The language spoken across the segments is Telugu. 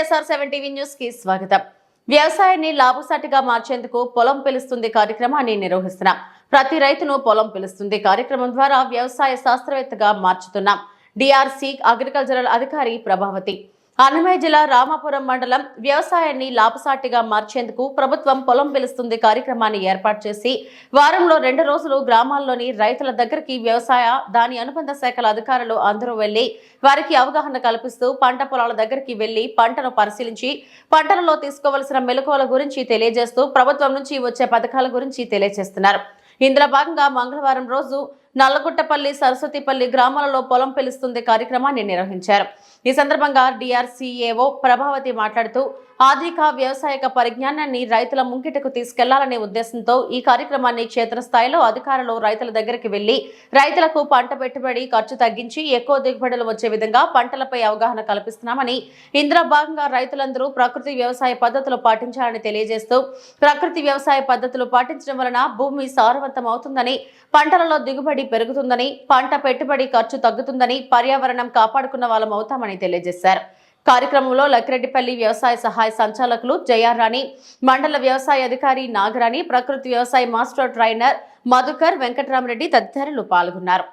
ఎస్ఆర్ సెవెన్ టీవీ న్యూస్కి స్వాగతం. వ్యవసాయాన్ని లాభసాటిగా మార్చేందుకు పొలం పిలుస్తుంది కార్యక్రమాన్ని నిర్వహిస్తున్నాం ప్రతి రైతును పొలం పిలుస్తుంది కార్యక్రమం ద్వారా వ్యవసాయ శాస్త్రవేత్తగా మార్చుతున్నాం. డిఆర్సి అగ్రికల్చరల్ అధికారి ప్రభావతి. అన్నమయ్య జిల్లా రామాపురం మండలం వ్యవసాయాన్ని లాభసాటిగా మార్చేందుకు ప్రభుత్వం పొలం పిలుస్తుంది కార్యక్రమాన్ని ఏర్పాటు చేసి వారంలో రెండు రోజులు గ్రామాల్లోని రైతుల దగ్గరికి వ్యవసాయ దాని అనుబంధ శాఖల అధికారులు అందరూ వెళ్ళి వారికి అవగాహన కల్పిస్తూ పంట పొలాల దగ్గరికి వెళ్ళి పంటను పరిశీలించి పంటలలో తీసుకోవలసిన మెలకువల గురించి తెలియజేస్తూ ప్రభుత్వం నుంచి వచ్చే పథకాల గురించి తెలియజేస్తున్నారు. ఇందులో భాగంగా మంగళవారం రోజు నల్లగుట్టపల్లి సరస్వతిపల్లి గ్రామాలలో పొలం పిలుస్తుంది కార్యక్రమాన్ని నిర్వహించారు. ఈ సందర్భంగా డిఆర్సీఏఓ ప్రభావతి మాట్లాడుతూ ఆధునిక వ్యవసాయక పరిజ్ఞానాన్ని రైతుల ముంగిటకు తీసుకెళ్ళాలనే ఉద్దేశంతో ఈ కార్యక్రమాన్ని క్షేత్రస్థాయిలో అధికారులు రైతుల దగ్గరికి వెళ్ళి రైతులకు పంట పెట్టుబడి ఖర్చు తగ్గించి ఎక్కువ దిగుబడులు వచ్చే విధంగా పంటలపై అవగాహన కల్పిస్తున్నామని ఇందులో భాగంగా రైతులందరూ ప్రకృతి వ్యవసాయ పద్ధతులు పాటించాలని తెలియజేస్తూ ప్రకృతి వ్యవసాయ పద్ధతులు పాటించడం వలన భూమి సారవంతం అవుతుందని పంటలలో దిగుబడి పెరుగుతుందని పంట పెట్టుబడి ఖర్చు తగ్గుతుందని పర్యావరణం కాపాడుకున్న వాళ్ళం అవుతామని తెలియజేశారు. కార్యక్రమంలో లక్కిరెడ్డిపల్లి వ్యవసాయ సహాయ సంచాలకులు జయారాణి మండల వ్యవసాయ అధికారి నాగరాణి ప్రకృతి వ్యవసాయ మాస్టర్ ట్రైనర్ మధుకర్ వెంకటరామరెడ్డి తదితరులు పాల్గొన్నారు.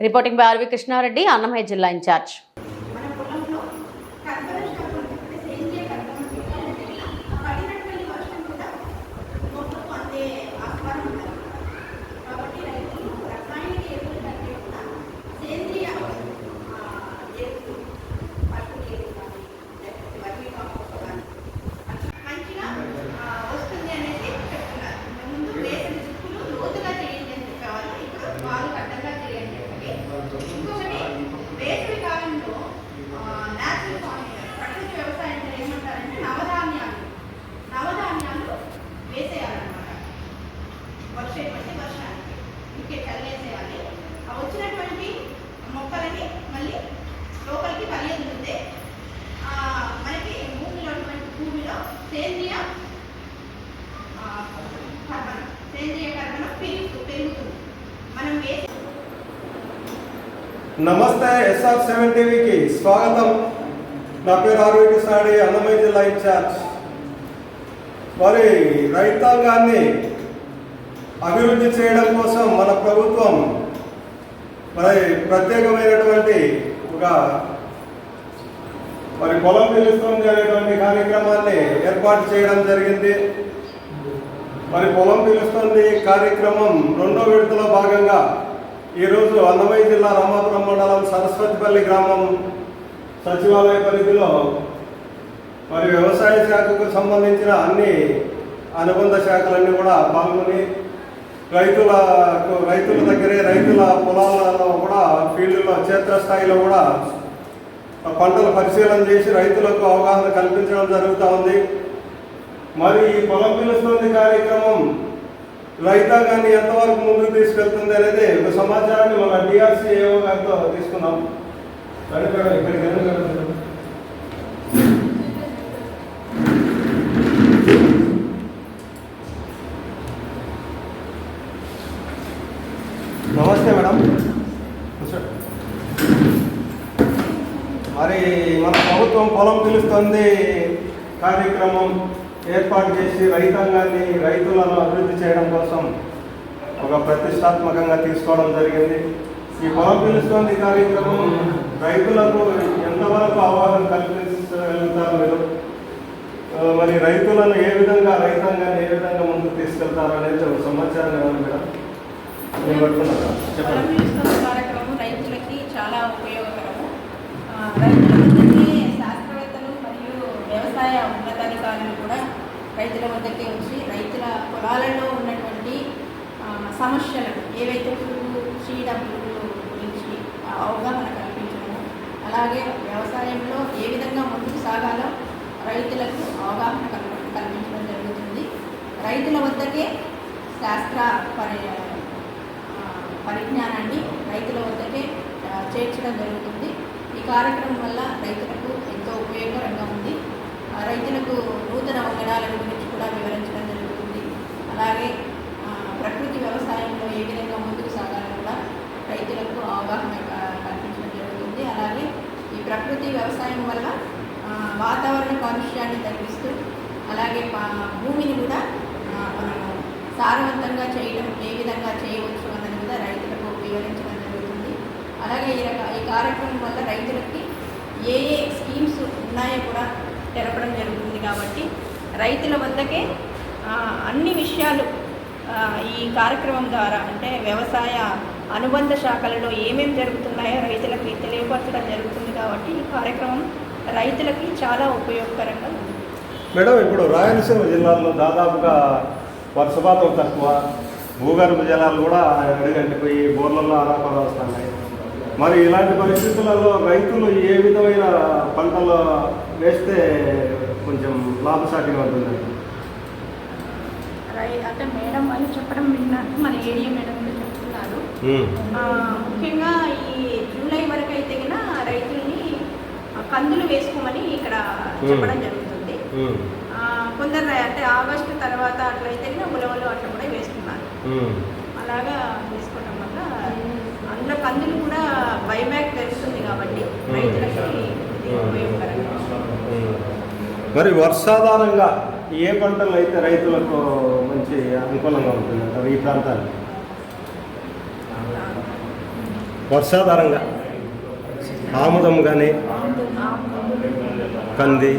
Reporting by R V Krishnareddy Annamayya జిల్లా ఇన్ఛార్జ్ మన పొలంలో కర్బన స్టాక్ ఉంటుంది సేంద్రియ కర్బన పడినటువంటి వర్షం కూడా మొక్కకు అందే ఆస్కారం ఉంటుంది కాబట్టి రైతులు రసాయనిక ఎరువుల కంటే కూడా సేంద్రియ ఆ, ఎరువులు పసుపు ఎరువు కానీ లేకపోతే వర్మీ కాంపోస్ట్ కానీ అట్లా మంచిగా ఆ, వస్తుంది అనేసి చెప్తున్నారు ముందు వేసిన చుక్కులు లోతుగా చేయండి అని చెప్పేవాళ్ళు ఇప్పుడు బాగా అడ్డంగా చేయండి అని చెప్పి ఇంకొకటి వేసవి కాలంలో న్యాచురల్ ఫార్మింగ్ ప్రకృతి వ్యవసాయం అంటే ఏమంటారంటే నవధాన్యాలు నవధాన్యాలు వేసేయాలన్నమాట వర్షేటువంటి వర్షానికి ఇంకే చల్లేసేయాలి ఆ వచ్చినటువంటి మొక్కలని మళ్ళీ లోపలికి పరిగెత్తుతుంది మనకి భూమిలో ఉన్నటువంటి భూమిలో సేంద్రియ ఆ, కర్బనం సేంద్రియ కర్బనం పెరుగు పెరుగుతుంది మనం వేసే నమస్తే ఎస్ఆర్ సెవెన్ టీవీకి స్వాగతం. నా పేరు ఆరోగ్య సాడి అన్నమయ్య జిల్లా ఇన్ఛార్జ్. మరి రైతాంగాన్ని అభివృద్ధి చేయడం కోసం మన ప్రభుత్వం మరి ప్రత్యేకమైనటువంటి ఒక మరి పొలం పిలుస్తాం అనేటువంటి కార్యక్రమాన్ని ఏర్పాటు చేయడం జరిగింది. మరి పొలం పిలుస్తుంది కార్యక్రమం రెండో విడతలో భాగంగా ఈరోజు అన్నమయ్య జిల్లా రామాపురం మండలం సరస్వతిపల్లి గ్రామం సచివాలయ పరిధిలో మరి వ్యవసాయ శాఖకు సంబంధించిన అన్ని అనుబంధ శాఖలన్నీ కూడా పాల్గొని రైతులకు రైతుల దగ్గరే రైతుల పొలాలలో కూడా ఫీల్డ్లో క్షేత్రస్థాయిలో కూడా పంటల పరిశీలన చేసి రైతులకు అవగాహన కల్పించడం జరుగుతూ ఉంది. మరి ఈ పొలం పిలుస్తుంది కార్యక్రమం రైతాంగాన్ని ఎంతవరకు ముందుకు తీసుకెళ్తుంది అనేది ఒక సమాచారాన్ని మన డిఆర్సీ ఏఓ గారితో తీసుకున్నాం. అడిగాడు ఇక్కడికి నమస్తే మేడం. మరి మన ప్రభుత్వం పొలం పిలుస్తుంది కార్యక్రమం. ఏర్పాటు చేసి రైతాంగాన్ని రైతులను అభివృద్ధి చేయడం కోసం ఒక ప్రతిష్టాత్మకంగా తీసుకోవడం జరిగింది. ఈ పొలం పిలుస్తుంది కార్యక్రమం రైతులకు ఎంతవరకు అవగాహన కల్పించగలుగుతారు మీరు? మరి రైతులను ఏ విధంగా రైతాంగాన్ని ఏ విధంగా ముందుకు తీసుకెళ్తారు అనేది ఒక సమాచారం ఇవ్వాలి మేడం? నేను పట్టుకున్నారా చెప్పండి. రైతులకి చాలా ఉపయోగకరము ఆ, రైతుల వద్దకే శాస్త్రవేత్తలు మరియు వ్యవసాయ ఉన్నతాధికారులు కూడా రైతుల వద్దకే వచ్చి రైతుల పొలాలలో ఉన్నటువంటి సమస్యలను ఏవైతే పురుగు చీడ పురుగులు గురించి అవగాహన కల్పించడము అలాగే వ్యవసాయంలో ఏ విధంగా ముందుకు సాగాలో రైతులకు అవగాహన కల్ప కల్పించడం జరుగుతుంది. రైతుల వద్దకే శాస్త్ర పరి పరిజ్ఞానాన్ని రైతుల వద్దకే చేర్చడం జరుగుతుంది. ఈ కార్యక్రమం వల్ల రైతులకు ఎంతో ఉపయోగకరంగా ఉంది. రైతులకు నూతన వంగడాల గురించి కూడా వివరించడం జరుగుతుంది. అలాగే ప్రకృతి వ్యవసాయంలో ఏ విధంగా ముందుకు సాగాలని కూడా రైతులకు అవగాహన క- కల్పించడం జరుగుతుంది. అలాగే ఈ ప్రకృతి వ్యవసాయం వల్ల వాతావరణ కాలుష్యాన్ని తగ్గిస్తూ అలాగే భూమిని కూడా మనము సారవంతంగా చేయడం ఏ విధంగా చేయవచ్చు అన్నది కూడా రైతులకు వివరించడం జరుగుతుంది. అలాగే ఈ రక ఈ కార్యక్రమం వల్ల రైతులకి ఏ ఏ స్కీమ్స్ ఉన్నాయో కూడా తెరపడం జరుగుతుంది కాబట్టి రైతుల వద్దకే అన్ని విషయాలు ఈ కార్యక్రమం ద్వారా అంటే వ్యవసాయ అనుబంధ శాఖలలో ఏమేమి జరుగుతున్నాయో రైతులకి తెలియపరచడం జరుగుతుంది కాబట్టి ఈ కార్యక్రమం రైతులకి చాలా ఉపయోగకరంగా ఉంది. మేడం ఇప్పుడు రాయలసీమ జిల్లాలో దాదాపుగా వర్షపాతం తక్కువ భూగర్భ జలాలు కూడా అడుగంటిపోయి బోర్లలో ఆరాపాలు వస్తున్నాయి. మరి ఇలాంటి పరిస్థితులలో రైతులు ఏ విధమైన పంటలు వేస్తే కొంచెం లాభసాటిగా ఉంటుందండి అంటే మేడం వాళ్ళు చెప్పడం విన్నాను మన ఏరియా మేడం చెప్తున్నారు. ముఖ్యంగా ఈ జూలై వరకు అయితే కన్నా రైతుల్ని కందులు వేసుకోమని ఇక్కడ చెప్పడం జరుగుతుంది. కొందరు అంటే ఆగస్టు తర్వాత అట్లయితే ఉలవలు అట్లా కూడా వేస్తున్నారు. అలాగా వేసుకోవడం వల్ల అందులో కందులు కూడా బైబ్యాక్ పెరుగుతుంది కాబట్టి ఉంటుంది. మరి వర్షాధారంగా ఏ పంటలు అయితే రైతులకు మంచి అనుకూలంగా ఉంటుందంటారు ఈ ప్రాంతానికి? వర్షాధారంగా. ఆముదం కానీ కంది.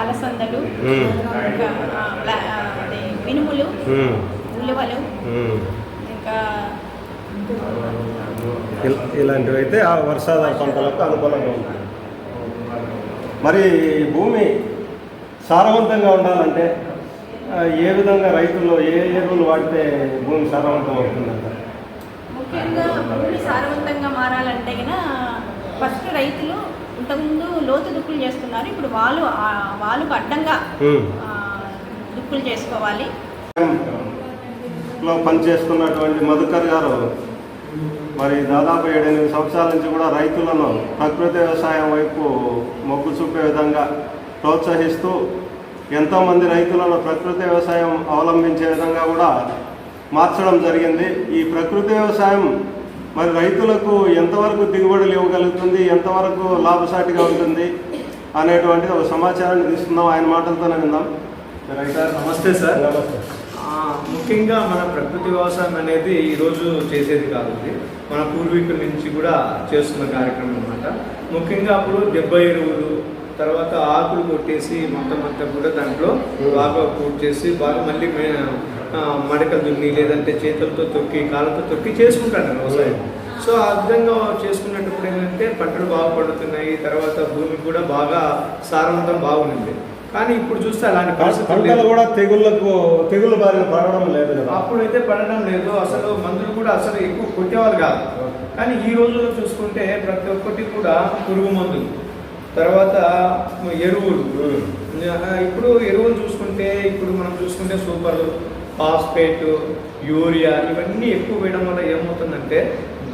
అలసందలు మినుములు ఉమ్. ఇంకా ఇలాంటివి అయితే ఆ వర్షాధార పంటలకు అనుకూలంగా ఉంటుంది మరి భూమి సారవంతంగా ఉండాలంటే ఏ విధంగా రైతులు ఏ ఎరువులు వాడితే భూమి సారవంతం అవుతుందంటారు ముఖ్యంగా భూమి సారవంతంగా మారాలంటే ఫస్ట్ రైతులు ఇంతకుముందు లోతు దుక్కులు చేస్తున్నారు. ఇప్పుడు వాళ్ళు వాళ్ళకు అడ్డంగా దుక్కులు చేసుకోవాలి. లో పనిచేస్తున్నటువంటి మధుకర్ గారు మరి దాదాపు ఏడెనిమిది సంవత్సరాల నుంచి కూడా రైతులను ప్రకృతి వ్యవసాయం వైపు మొగ్గు చూపే విధంగా ప్రోత్సహిస్తూ ఎంతోమంది రైతులను ప్రకృతి వ్యవసాయం అవలంబించే విధంగా కూడా మార్చడం జరిగింది. ఈ ప్రకృతి వ్యవసాయం మరి రైతులకు ఎంతవరకు దిగుబడులు ఇవ్వగలుగుతుంది ఎంతవరకు లాభసాటిగా ఉంటుంది అనేటువంటిది ఒక సమాచారాన్ని తీసుకుందాం ఆయన మాటలతోనే విందాం. నమస్తే సార్. నమస్తే. ముఖ్యంగా మన ప్రకృతి వ్యవసాయం అనేది ఈరోజు చేసేది కాదు మన పూర్వీకుల నుంచి కూడా చేస్తున్న కార్యక్రమం అన్నమాట. ముఖ్యంగా అప్పుడు దెబ్బ ఎరువులు తర్వాత ఆకులు కొట్టేసి మొత్తం అంతా కూడా దాంట్లో బాగా పూర్తి చేసి బాగా మళ్ళీ మడక దున్ని లేదంటే చేతులతో తొక్కి కాళ్ళతో తొక్కి చేసుకుంటాను వ్యవసాయం. సో ఆ విధంగా చేసుకున్నప్పుడు ఏంటంటే పంటలు బాగా పండుతున్నాయి తర్వాత భూమి కూడా బాగా సారవంతం బాగుంది. కానీ ఇప్పుడు చూస్తే అలాంటి పంటలు. కూడా తెగుళ్ళకు తెగుళ్ళ బారిన పడడం లేదు అప్పుడైతే పడడం లేదు అసలు మందులు కూడా అసలు ఎక్కువ కొట్టేవాళ్ళు కాదు. కానీ ఈ రోజుల్లో చూసుకుంటే ప్రతి ఒక్కటి కూడా పురుగు మందులు తర్వాత ఎరువులు. ఇప్పుడు ఎరువులు చూసుకుంటే ఇప్పుడు మనం చూసుకుంటే సూపర్ ఫాస్ఫేట్ యూరియా ఇవన్నీ ఎక్కువ వేయడం వల్ల ఏమవుతుందంటే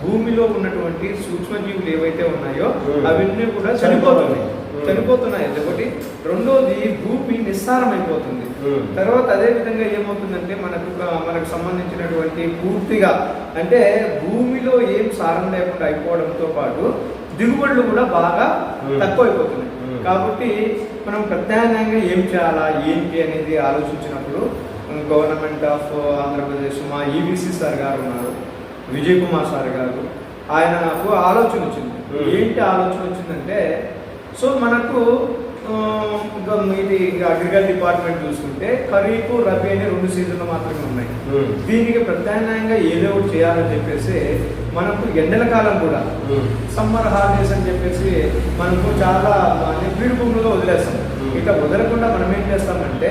భూమిలో ఉన్నటువంటి సూక్ష్మజీవులు ఏవైతే ఉన్నాయో. అవన్నీ కూడా చనిపోతున్నాయి. చనిపోతున్నాయి ఒకటి రెండోది భూమి నిస్సారం అయిపోతుంది Hmm. తర్వాత అదే విధంగా ఏమవుతుందంటే మనకు మనకు సంబంధించినటువంటి పూర్తిగా అంటే భూమిలో ఏం సారం లేకుండా అయిపోవడంతో పాటు దిగుబడులు కూడా బాగా. తక్కువ అయిపోతున్నాయి Hmm. కాబట్టి మనం ప్రత్యామ్నాయంగా ఏం చేయాలా ఏంటి అనేది ఆలోచించినప్పుడు గవర్నమెంట్ ఆఫ్ ఆంధ్రప్రదేశ్ మా ఈబీసీ సార్ గారు ఉన్నారు విజయ్ కుమార్ సార్ గారు ఆయన నాకు ఆలోచన వచ్చింది. ఏంటి ఆలోచన వచ్చిందంటే సో మనకు ఇంకా ఇది అగ్రికల్చర్ డిపార్ట్మెంట్ చూసుకుంటే ఖరీఫ్ రబీ అనే రెండు సీజన్లు మాత్రమే ఉన్నాయి దీనికి ప్రత్యామ్నాయంగా ఏదో ఒకటి చేయాలని చెప్పేసి మనకు ఎండల కాలం కూడా సమ్మర్ హాలిడేస్ అని చెప్పేసి మనకు చాలా బీడు భూములుగా వదిలేస్తాం Hmm. ఇట్లా వదలకుండా మనం ఏం చేస్తామంటే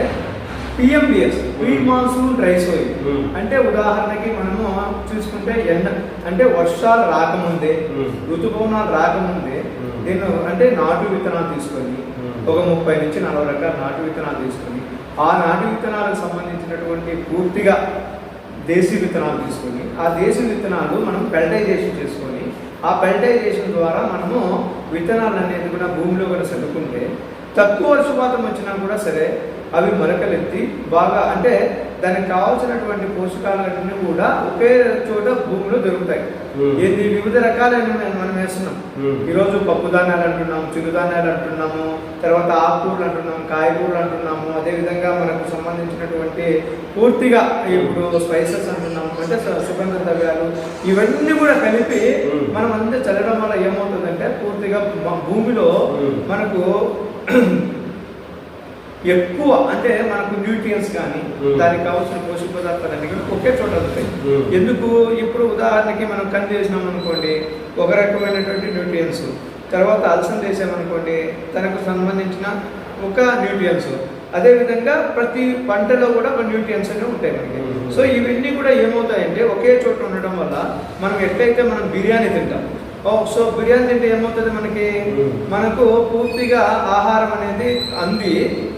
PMDS pre monsoon dry sowing Hmm. అంటే ఉదాహరణకి మనము చూసుకుంటే ఎండ అంటే వర్షాలు రాకముందే Hmm. ఋతుపవనాలు రాకముందే Hmm. నేను అంటే నాటు విత్తనాలు తీసుకొని Hmm. ఒక ముప్పై నుంచి నలభై రకాల నాటు విత్తనాలు తీసుకొని ఆ నాటు విత్తనాలకు సంబంధించినటువంటి పూర్తిగా దేశీ విత్తనాలు తీసుకొని ఆ దేశీ విత్తనాలు మనం పెల్టైజేషన్ చేసుకొని ఆ పెల్టైజేషన్ ద్వారా మనము విత్తనాలు అనేది కూడా భూమిలో కూడా చల్లుకుంటే తక్కువ వర్షపాతం వచ్చినా కూడా సరే అవి మొలకలెత్తి బాగా అంటే దానికి కావాల్సినటువంటి పోషకాలన్నీ కూడా ఒకే చోట భూమిలో దొరుకుతాయి. ఏంది వివిధ రకాలైన మనం వేస్తున్నాం Hmm. ఈరోజు పప్పు ధాన్యాలు అంటున్నాం చిరుధాన్యాలు అంటున్నాము తర్వాత ఆకుకూరలు అంటున్నాం కాయగూరలు అంటున్నాము అదేవిధంగా మనకు సంబంధించినటువంటి పూర్తిగా ఇప్పుడు స్పైసెస్ అంటున్నాము అంటే సుగంధ ద్రవ్యాలు ఇవన్నీ కూడా కలిపి Hmm. మనం అంతా చల్లడం వల్ల ఏమవుతుందంటే పూర్తిగా భూమిలో Hmm. మనకు ఎక్కువ అంటే మనకు న్యూట్రియన్స్ కానీ. దానికి కావాల్సిన పోషక పదార్థాలన్నీ కూడా ఒకే చోట Hmm. ఎందుకు ఇప్పుడు ఉదాహరణకి మనం కంది వేసినాం అనుకోండి ఒక రకమైనటువంటి న్యూట్రియన్స్ తర్వాత అలసంద వేసామనుకోండి తనకు సంబంధించిన ఒక న్యూట్రియన్స్ అదేవిధంగా ప్రతి పంటలో కూడా ఒక న్యూట్రియన్స్ అనేవి ఉంటాయి మనకి. సో ఇవన్నీ కూడా ఏమవుతాయంటే ఒకే చోట ఉండడం వల్ల మనం ఎట్లయితే మనం బిర్యానీ తింటాం సో బిర్యానీ తింటే ఏమవుతుంది మనకి. మనకు పూర్తిగా ఆహారం అనేది అంది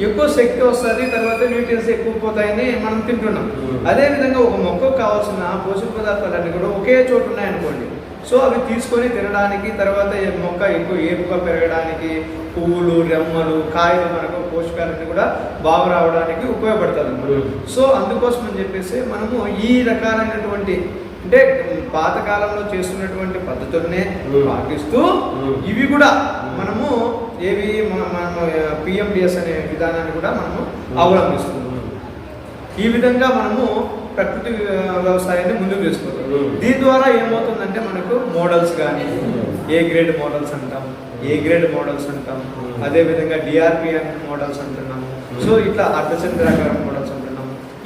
ఎక్కువ శక్తి వస్తుంది తర్వాత న్యూట్రియన్స్ ఎక్కువ పోతాయని మనం తింటున్నాం Hmm. అదే విధంగా ఒక మొక్కకు కావాల్సిన పోషక పదార్థాలన్నీ కూడా ఒకే చోట ఉన్నాయనుకోండి సో అవి తీసుకొని తినడానికి తర్వాత మొక్క ఎక్కువ ఏపుగా పెరగడానికి పువ్వులు రెమ్మలు కాయలు మనకు పోషకాలన్నీ కూడా బాగా రావడానికి ఉపయోగపడుతుంది అన్నమాట. సో అందుకోసం అని చెప్పేసి మనము ఈ రకాలైనటువంటి అంటే పాతకాలంలో చేస్తున్నటువంటి పద్ధతులనే. పాటిస్తూ. ఇవి కూడా మనము ఏవి మన- మనము పిఎండిఎస్ అనే విధానాన్ని కూడా మనము అవలంబిస్తున్నాం. ఈ విధంగా మనము ప్రకృతి వ్య- వ్యవసాయాన్ని ముందుకు తీసుకుంటాం. దీని ద్వారా ఏమవుతుందంటే మనకు మోడల్స్ కానీ ఏ గ్రేడ్ మోడల్స్ అంటాం ఏ గ్రేడ్ మోడల్స్ అంటాం Hmm. అదే విధంగా డిఆర్పిఎన్ మోడల్స్ అంటున్నాము సో ఇట్లా అర్ధచంద్రాకారం మోడల్స్